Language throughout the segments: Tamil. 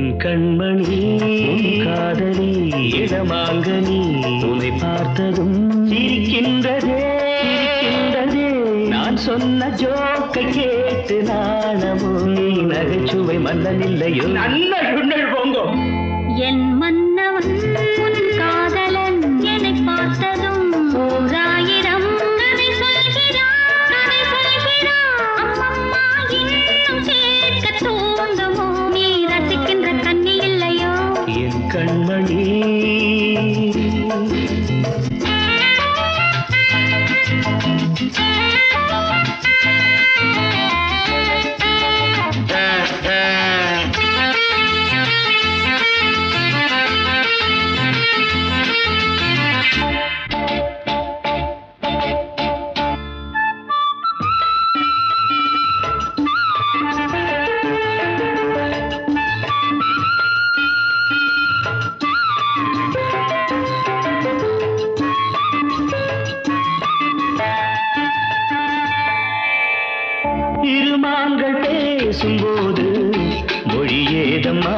என் கண்மணி காதலி இடமாங்கனி உன்னை பார்த்ததும் சிரிக்கின்றதே சிரிக்கின்றதே. நான் சொன்ன ஜோக்கை கேட்டு நாணமோ நீ நகைச்சுவை மன்னன் இல்லையோ நல்ல சுண்ணல் போங்கோ என் மன்னவன் உன் காதலன் என்னை பார்த்ததும் இருமாங்கள் பேசும்போது மொழியேதம்மா?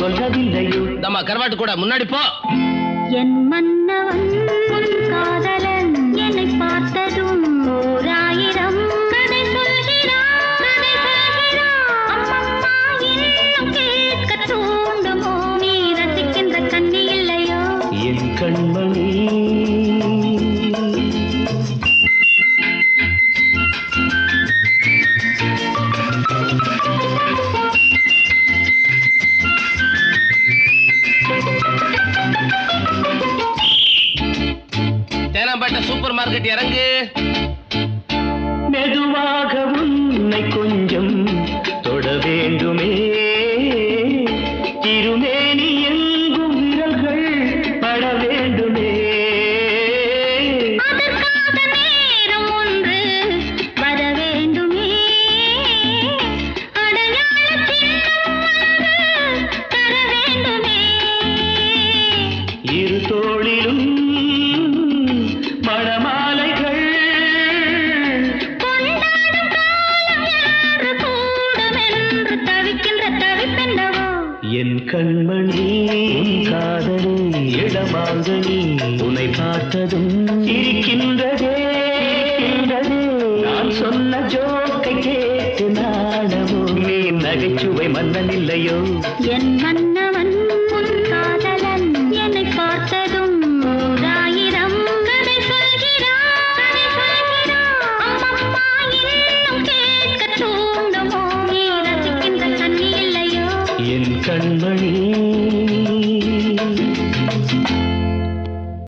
சொல்லவில்லையோ நம்ம கருவாட்டு கூட முன்னாடி போ. என் மன்னவன் சூப்பர் இறங்கு. என் கண்மணி காதலி இடமாங்கனி உன்னை பார்த்ததும் இருக்கின்றதே நான் சொன்ன ஜோக்கை கேட்டு நாடமோ நீ நகைச்சுவை மன்னன் இல்லையோ? என் மன்னவன் கண்மணி.